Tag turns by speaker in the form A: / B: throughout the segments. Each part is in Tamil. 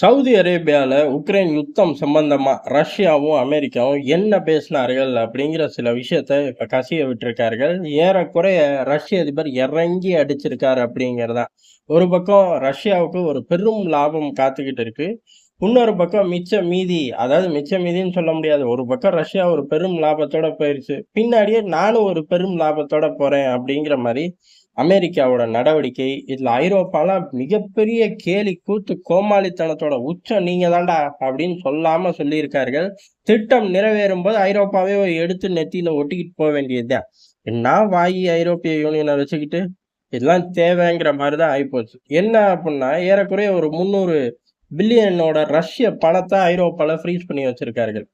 A: சவுதி அரேபியாவில் உக்ரைன் யுத்தம் சம்பந்தமாக ரஷ்யாவும் அமெரிக்காவும் என்ன பேசினார்கள் அப்படிங்கிற சில விஷயத்த இப்போ கசிய விட்டுருக்கார்கள். ஏறக்குறைய ரஷ்ய அதிபர் இறங்கி அடிச்சிருக்காரு அப்படிங்கிறதா. ஒரு பக்கம் ரஷ்யாவுக்கு ஒரு பெரும் லாபம் காத்துக்கிட்டு இருக்கு. இன்னொரு பக்கம் மிச்ச மீதி அதாவது மிச்ச மீதின்னு சொல்ல முடியாது. ஒரு பக்கம் ரஷ்யா ஒரு பெரும் லாபத்தோட போயிருச்சு. பின்னாடியே நானும் ஒரு பெரும் லாபத்தோட போறேன் அப்படிங்கிற மாதிரி அமெரிக்காவோட நடவடிக்கை இதில் ஐரோப்பாலாம் மிகப்பெரிய கேலி கூத்து கோமாளித்தனத்தோட உச்சம் நீங்க தான்டா அப்படின்னு சொல்லாம சொல்லியிருக்கார்கள். திட்டம் நிறைவேறும் போது ஐரோப்பாவே எடுத்து நெத்தியில ஒட்டிக்கிட்டு போக வேண்டியதுதான். என்ன வாயி ஐரோப்பிய யூனியனை வச்சுக்கிட்டு இதெல்லாம் தேவைங்கிற மாதிரி தான் ஆகிப்போச்சு என்ன அப்படின்னா ஏறக்குறைய ஒரு முந்நூறு பில்லியனோட ரஷ்ய பணத்தை ஐரோப்பால ஃப்ரீஸ் பண்ணி வச்சிருக்கார்கள்.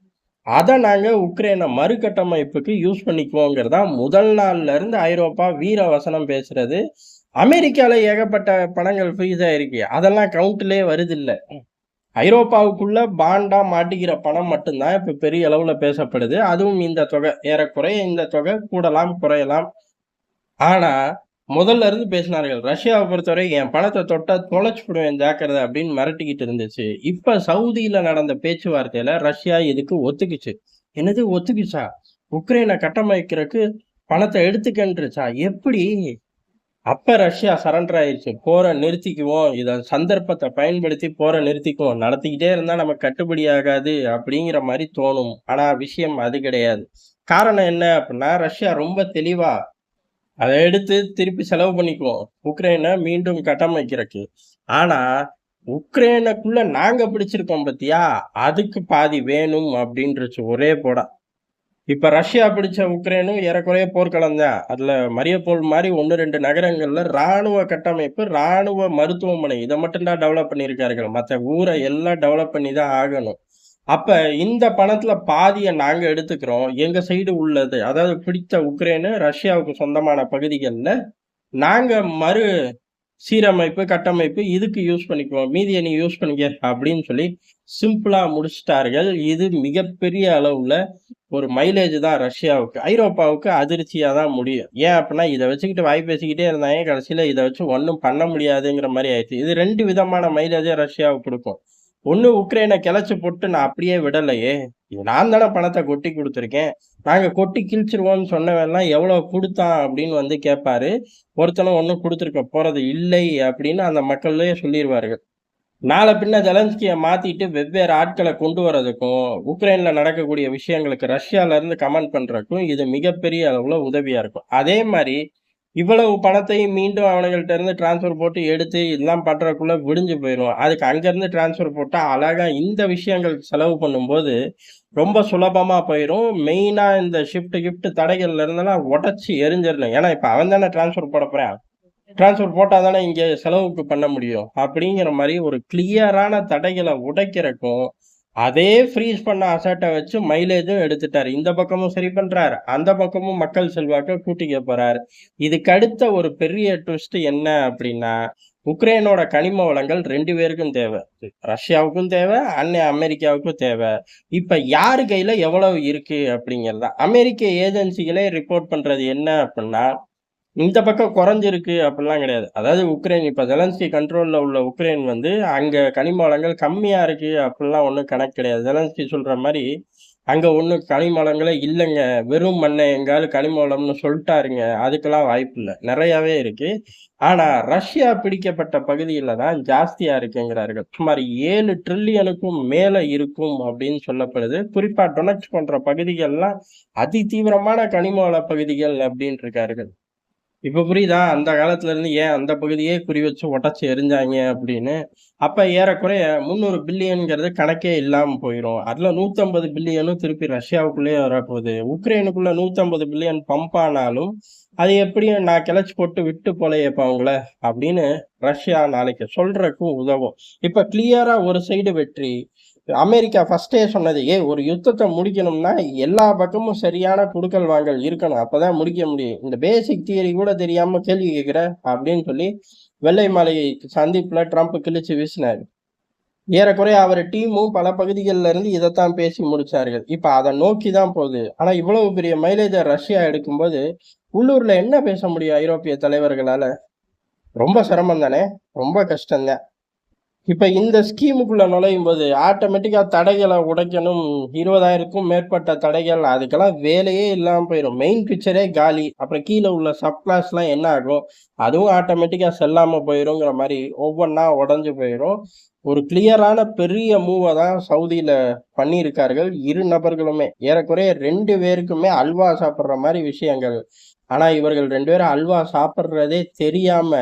A: அதை நாங்கள் உக்ரைனை மறுகட்டமைப்புக்கு யூஸ் பண்ணிக்குவோங்கிறதா முதல் நாள்ல இருந்து ஐரோப்பா வீர வசனம் பேசுறது. அமெரிக்காவில் ஏகப்பட்ட பணங்கள் ஃப்ரீஸ் ஆயிருக்கு. அதெல்லாம் கவுண்ட்லயே வருது இல்ல ஐரோப்பாவுக்குள்ள பாண்டா மாட்டிக்கிற பணம் மட்டும்தான் இப்போ பெரிய அளவில் பேசப்படுது. அதுவும் இந்த தொகை ஏறக்குறைய இந்த தொகை கூடலாம் குறையலாம். ஆனால் முதல்ல இருந்து பேசினார்கள் ரஷ்யாவை பொறுத்தவரை என் பணத்தை தொட்டா தொலைச்சு விடுவேன் ஜாக்கிரதை அப்படின்னு மிரட்டிக்கிட்டு இருந்துச்சு. இப்ப சவுதியில நடந்த பேச்சுவார்த்தையில ரஷ்யா இதுக்கு ஒத்துக்குச்சு. என்னது ஒத்துக்குச்சா? உக்ரைனை கட்டமைக்கிறதுக்கு பணத்தை எடுத்துக்கன்றுச்சா? எப்படி? அப்ப ரஷ்யா சரண்டர் ஆயிடுச்சு போரை நிறுத்திக்குவோம். இதை சந்தர்ப்பத்தை பயன்படுத்தி போரை நிறுத்திக்குவோம். நடத்திக்கிட்டே இருந்தா நமக்கு கட்டுப்படி ஆகாது அப்படிங்கிற மாதிரி தோணும். ஆனா விஷயம் அது கிடையாது. காரணம் என்ன அப்படின்னா ரஷ்யா ரொம்ப தெளிவா அதை எடுத்து திருப்பி செலவு பண்ணிக்குவோம் உக்ரைனை மீண்டும் கட்டமைக்கிறதுக்கு. ஆனா உக்ரைனுக்குள்ள நாங்க பிடிச்சிருக்கோம் பத்தியா? அதுக்கு பாதி வேணும் அப்படின்றச்சு ஒரே போடா. இப்ப ரஷ்யா பிடிச்ச உக்ரைனும் ஏறக்குறைய போர்க்களம் தான். அதுல மரியப்போல் மாதிரி ஒன்று ரெண்டு நகரங்கள்ல ராணுவ கட்டமைப்பு ராணுவ மருத்துவமனை இதை மட்டும்தான் டெவலப் பண்ணியிருக்கார்கள். மற்ற ஊரை எல்லாம் டெவலப் பண்ணி தான் ஆகணும். அப்ப இந்த பணத்துல பாதியை நாங்க எடுத்துக்கிறோம். எங்க சைடு உள்ளது அதாவது பிடித்த உக்ரைனு ரஷ்யாவுக்கு சொந்தமான பகுதிகளில் நாங்க மறு சீரமைப்பு கட்டமைப்பு இதுக்கு யூஸ் பண்ணிக்குவோம். மீதியை நீ யூஸ் பண்ணிக்க அப்படின்னு சொல்லி சிம்பிளா முடிச்சிட்டார்கள். இது மிகப்பெரிய அளவுல ஒரு மைலேஜ் தான் ரஷ்யாவுக்கு. ஐரோப்பாவுக்கு அதிர்ச்சியா தான் முடியும். ஏன் அப்படின்னா இதை வச்சுக்கிட்டு வாய் பேசிக்கிட்டே இருந்தாங்க. கடைசியில இதை வச்சு ஒன்றும் பண்ண முடியாதுங்கிற மாதிரி ஆயிடுச்சு. இது ரெண்டு விதமான மைலேஜை ரஷ்யாவுக்கு கொடுக்கும். ஒன்று உக்ரைனை கிளச்சு போட்டு நான் அப்படியே விடலையே. நான் தானே பணத்தை கொட்டி கொடுத்துருக்கேன். நாங்கள் கொட்டி கிழிச்சிருவோம்னு சொன்னவெல்லாம் எவ்வளோ கொடுத்தான் அப்படின்னு வந்து கேட்பாரு. ஒருத்தனும் ஒன்றும் கொடுத்துருக்க போகிறது இல்லை அப்படின்னு அந்த மக்களே சொல்லிடுவார்கள் நாளை பின்ன ஜெலன்ஸ்கியை மாற்றிட்டு வெவ்வேறு ஆட்களை கொண்டு வர்றதுக்கும் உக்ரைனில் நடக்கக்கூடிய விஷயங்களுக்கு ரஷ்யால இருந்து கமெண்ட் பண்ணுறதுக்கும் இது மிகப்பெரிய அளவில் உதவியாக இருக்கும். அதே மாதிரி இவ்வளவு பணத்தையும் மீண்டும் அவனுங்கள்ட்ட இருந்து டிரான்ஸ்ஃபர் போட்டு எடுத்து இதெல்லாம் பண்ணுறக்குள்ளே விடிஞ்சு போயிடும் அதுக்கு அங்கேருந்து டிரான்ஸ்ஃபர் போட்டால் அழகாக இந்த விஷயங்கள் செலவு பண்ணும்போது ரொம்ப சுலபமாக போயிடும் மெயினாக இந்த ஷிஃப்ட் கிஃப்ட் தடைகள்ல இருந்தெல்லாம் உடச்சி எரிஞ்சிடணும். ஏன்னா இப்போ அவன் தானே டிரான்ஸ்ஃபர் போட போகிறான் டிரான்ஸ்ஃபர் போட்டா தானே இங்கே செலவுக்கு பண்ண முடியும். அப்படிங்கிற மாதிரி ஒரு கிளியரான தடைகளை உடைக்கிறக்கும் அதே ஃப்ரீஸ் பண்ண அசட்டை வச்சு மைலேஜும் எடுத்துட்டார். இந்த பக்கமும் சரி பண்ணுறாரு அந்த பக்கமும் மக்கள் செல்வாக்க கூட்டிக்க போகிறார் இதுக்கு அடுத்த ஒரு பெரிய ட்விஸ்ட் என்ன அப்படின்னா உக்ரைனோட கனிம வளங்கள் ரெண்டு பேருக்கும் தேவை. ரஷ்யாவுக்கும் தேவை அன்னை அமெரிக்காவுக்கும் தேவை. இப்போ யார் கையில் எவ்வளவு இருக்குது அப்படிங்கிறது. அமெரிக்க ஏஜென்சிகளே ரிப்போர்ட் பண்ணுறது என்ன அப்படின்னா இந்த பக்கம் குறைஞ்சிருக்கு அப்படிலாம் கிடையாது. அதாவது உக்ரைன் இப்போ ஜெலன்ஸ்கி கண்ட்ரோலில் உள்ள உக்ரைன் வந்து அங்கே கனிம வளங்கள் இருக்குது இருக்கு அப்படிலாம் ஒன்றும் கணக்கு கிடையாது. ஜெலன்ஸ்கி சொல்கிற மாதிரி அங்கே ஒன்றும் கனிம வளங்களே இல்லைங்க. வெறும் மண்ணை எங்காலும் கனிம வளம்னு சொல்லிட்டாருங்க. அதுக்கெல்லாம் வாய்ப்பு இல்லை. நிறையாவே இருக்குது ஆனால் ரஷ்யா பிடிக்கப்பட்ட பகுதியில் தான் ஜாஸ்தியாக இருக்குங்கிறார்கள். சுமார் ஏழு ட்ரில்லியனுக்கும் மேலே இருக்கும் அப்படின்னு சொல்லப்படுது. குறிப்பாக டொனக்ஸ் போன்ற பகுதிகள்லாம் அதி தீவிரமான கனிம வள பகுதிகள் அப்படின்ட்டு இருக்கார்கள் இப்போ புரியுதா? அந்த காலத்துல இருந்து ஏன் அந்த பகுதியே குறி வச்சு உடச்சி எரிஞ்சாங்க அப்படின்னு? அப்ப ஏறக்குறைய முந்நூறு பில்லியனுங்கிறது கணக்கே இல்லாம போயிடும் அதுல நூத்தம்பது பில்லியனும் திருப்பி ரஷ்யாவுக்குள்ளேயே வரப்போகுது. உக்ரைனுக்குள்ள நூத்தம்பது பில்லியன் பம்ப் ஆனாலும் அது எப்படியும் நான் கிளச்சி போட்டு விட்டு போலையப்ப அவங்கள அப்படின்னு ரஷ்யா நாளைக்கு சொல்றதுக்கும் உதவும். இப்ப கிளியரா ஒரு சைடு வெற்றி அமெரிக்கா ஃபர்ஸ்டே சொன்னது ஏ ஒரு யுத்தத்தை முடிக்கணும்னா எல்லா பக்கமும் சரியான குடுக்கல் வாங்கல் இருக்கணும். அப்பதான் முடிக்க முடியும். இந்த பேசிக் தியரி கூட தெரியாம கேள்வி கேட்கிற அப்படின்னு சொல்லி வெள்ளை மாலை சந்திப்புல ட்ரம்ப் கிழிச்சு வீசினாரு. ஏறக்குறைய அவர் டீமும் பல பகுதிகளில் இருந்து இதைத்தான் பேசி முடிச்சார்கள். இப்போ அதை நோக்கி தான் போகுது. ஆனால் இவ்வளவு பெரிய மைலேஜை ரஷ்யா எடுக்கும்போது உள்ளூரில் என்ன பேச முடியும் ஐரோப்பிய தலைவர்களால்? ரொம்ப சிரமம் தானே? ரொம்ப கஷ்டம்தான். இப்போ இந்த ஸ்கீமுக்குள்ளே நுழையும் போது ஆட்டோமேட்டிக்காக தடைகளை உடைக்கணும். 20,000க்கும் மேற்பட்ட தடைகள் அதுக்கெல்லாம் வேலையே இல்லாமல் போயிடும் மெயின் பிக்சரே காலி. அப்புறம் கீழே உள்ள சப் கிளாஸ்லாம் என்ன ஆகும்? அதுவும் ஆட்டோமேட்டிக்காக செல்லாமல் போயிருங்கிற மாதிரி ஒவ்வொன்றா உடஞ்சி போயிடும் ஒரு கிளியரான பெரிய மூவை தான் சவுதியில் பண்ணியிருக்கார்கள். இரு நபர்களுமே. ஏறக்குறைய ரெண்டு பேருக்குமே அல்வா சாப்பிட்ற மாதிரி விஷயங்கள். ஆனா இவர்கள் ரெண்டு பேரும் அல்வா சாப்பிட்றதே தெரியாம,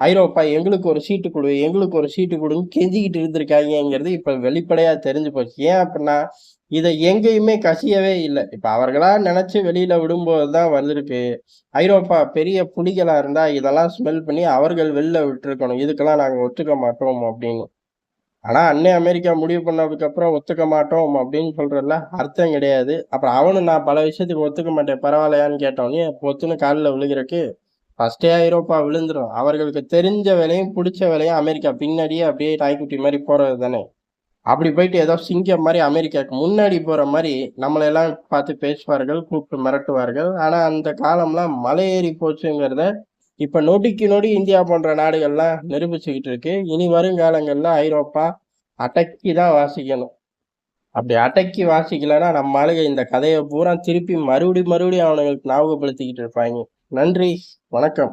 A: ஐரோப்பா எங்களுக்கு ஒரு சீட்டு கொடு எங்களுக்கு ஒரு சீட்டு கொடுன்னு கெஞ்சிக்கிட்டு இருந்திருக்காய்ங்கங்கிறது இப்ப வெளிப்படையா தெரிஞ்சு போச்சு. ஏன் அப்படின்னா இதை எங்கேயுமே கசியவே இல்லை இப்ப அவர்களா நினச்சி வெளியில விடும்போது தான் வந்திருக்கு. ஐரோப்பா பெரிய புலிகளா இருந்தா இதெல்லாம் ஸ்மெல் பண்ணி அவர்கள் வெளில விட்டுருக்கணும். இதுக்கெல்லாம் நாங்க ஒத்துக்க மாட்டோம் அப்படின்னு ஆனால் அண்ணே அமெரிக்கா முடிவு பண்ணதுக்கப்புறம் ஒத்துக்க மாட்டோம் அப்படின்னு சொல்றதுல அர்த்தம் கிடையாது. அப்புறம் அவனும் நான் பல விஷயத்துக்கு ஒத்துக்க மாட்டேன் பரவாயில்லையான்னு கேட்டோனே, பொத்துன்னு காலில் விழுகுறக்கு, ஃபஸ்ட்டே ஐரோப்பா விழுந்துடும் அவர்களுக்கு தெரிஞ்ச வேலையும், பிடிச்ச வேலையும் அமெரிக்கா பின்னாடியே அப்படியே தாய்க்குட்டி மாதிரி போகிறது தானே. அப்படி போயிட்டு ஏதோ சிங்கம் மாதிரி அமெரிக்காவுக்கு முன்னாடி போகிற மாதிரி நம்மளெல்லாம் பார்த்து பேசுவார்கள், கூப்பிட்டு மிரட்டுவார்கள். ஆனால் அந்த காலம்லாம் மலையேறி போச்சுங்கிறத இப்போ நொடிக்கு நொடி இந்தியா போன்ற நாடுகள்லாம் நிரூபிச்சுக்கிட்டு இருக்கு. இனி வருங்காலங்களில் ஐரோப்பா அடக்கி தான் வாசிக்கணும். அப்படி அடக்கி வாசிக்கலன்னா நம்ம ஆளுக இந்த கதையை பூரா திருப்பி மறுபடி மறுபடியும் அவனுங்களுக்கு ஞாபகப்படுத்திக்கிட்டு இருப்பாங்க நன்றி, வணக்கம்.